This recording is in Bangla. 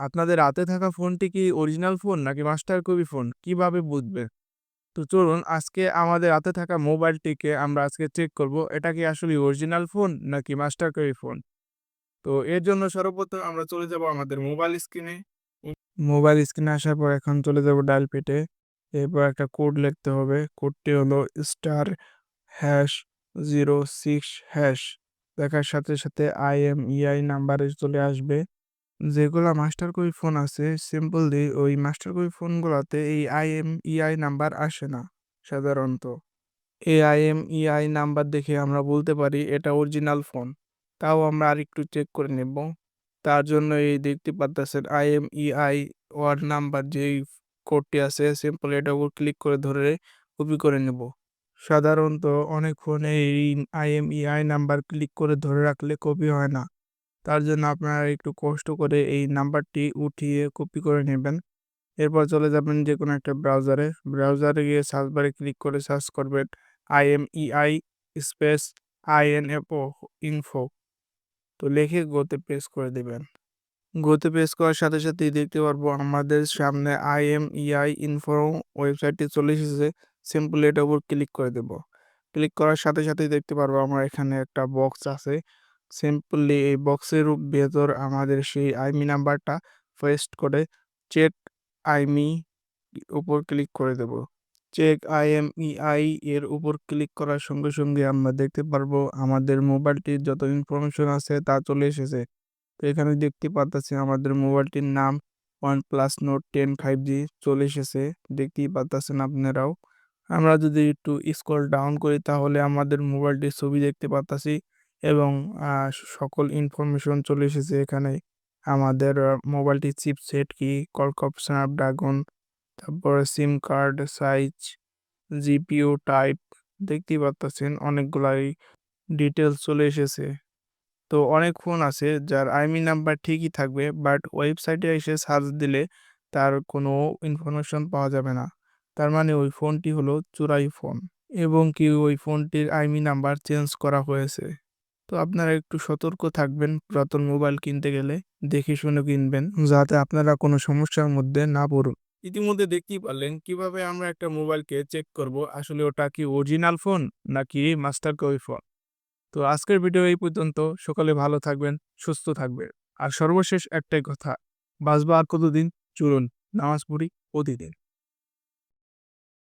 আপনাদের হাতে থাকা ফোনটি কি অরিজিনাল ফোন নাকি মাস্টার কপি ফোন? কীভাবে বুঝবে? তো চলুন, আজকে আমাদের হাতে থাকা মোবাইলটিকে আমরা আজকে চেক করব, এটা কি আসলে অরিজিনাল ফোন নাকি মাস্টার কপি ফোন? তো এর জন্য সর্বপ্রথম আমরা চলে যাব আমাদের মোবাইল স্ক্রিনে। মোবাইল স্ক্রিনে আসার পর এখন চলে যাব ডায়াল পেটে। এরপর একটা কোড লিখতে হবে। কোডটি হলো star hash zero six hash. দেখার সাথে সাথে আই এম নাম্বারে চলে আসবে। যেগুলা মাস্টার কপি ফোন আছে, সিম্পলি ওই মাস্টার কপি ফোনগুলোতে এই আই এম ইআই নাম্বার আসে না সাধারণত। এই আই এম ইআই নাম্বার দেখে আমরা বলতে পারি এটা অরিজিনাল ফোন, তাও আমরা আরেকটু চেক করে নেব। তার জন্য এই দেখতে পাচ্ছেন আইএম ইআই ওয়ার্ড নাম্বার যেই কোডটি আছে, সিম্পল এটা উপর ক্লিক করে ধরে কপি করে নেব। সাধারণত অনেক ফোনে এই I M E I number click করে ধরে রাখলে কপি হয় না। তার জন্য আপনারা একটু কষ্ট করে এই নাম্বারটি উঠিয়ে কপি করে নেবেন। এরপর চলে যাবেন যে কোনো একটা ব্রাউজারে। ব্রাউজারে গিয়ে সার্চ বারে ক্লিক করে সার্চ করবেন I M E I space I N F O info তো লিখে গোতে প্রেস করে দেবেন। গোতে প্রেস করার সাথে সাথেই দেখতে পারব আমাদের সামনে আই এম ইআই ইনফো ওয়েবসাইটটি চলে এসেছে। সিম্পলি এটার উপর ক্লিক করে দেব। ক্লিক করার সাথে সাথেই দেখতে পারব আমার এখানে একটা বক্স আছে। সিম্পলি এই বক্সের ভেতর আমাদের সেই আইমি নাম্বারটা পেস্ট করে চেক আইমি উপর ক্লিক করে দেব। চেক আইএমইআই এর উপর ক্লিক করার সঙ্গে সঙ্গে আমরা দেখতে পারব আমাদের মোবাইলটির যত ইনফরমেশন আছে তা চলে এসেছে। তো এখানে দেখতে পাচ্ছি আমাদের মোবাইলটির নাম one plus note ten five G চলে এসেছে। দেখতেই পাচ্ছেন আপনারাও। আমরা যদি একটু স্ক্রল ডাউন করি তাহলে আমাদের মোবাইলটির ছবি দেখতে পাচ্ছি এবং সকল ইনফরমেশন চলে এসেছে এখানে। আমাদের আহ, মোবাইলটির চিপসেট কি? কলকপ স্ন্যাপড্রাগন তারপরে SIM card size GPU type দেখতেই পাচ্ছেন অনেকগুলাই ডিটেলস চলে এসেছে। তো অনেক ফোন আছে যার আইমি নাম্বার ঠিকই থাকবে বাট ওয়েবসাইটে এসে সার্চ দিলে তার কোনো ইনফরমেশন পাওয়া যাবে না। তার মানে ওই ফোনটি হলো চোরাই ফোন এবং কি ওই ফোনটির আইমি নাম্বার চেঞ্জ করা হয়েছে। তো আপনারা একটু সতর্ক থাকবেন, পুরাতন মোবাইল কিনতে গেলে। দেখে শুনে কিনবেন, যাতে আপনারা কোনো সমস্যার মধ্যে না পড়ুন। ইতিমধ্যে দেখতেই পারলেন, কীভাবে আমরা একটা মোবাইলকে চেক করব। আসলে ওটা কি অরিজিনাল ফোন নাকি মাস্টার কপি ফোন তো আজকের ভিডিও এই পর্যন্ত। সকালে ভালো থাকবেন, সুস্থ থাকবেন। আর সর্বশেষ একটাই কথা, বাঁচবা আর কতদিন? চলুন, নামাজ পড়ি, প্রতিদিন।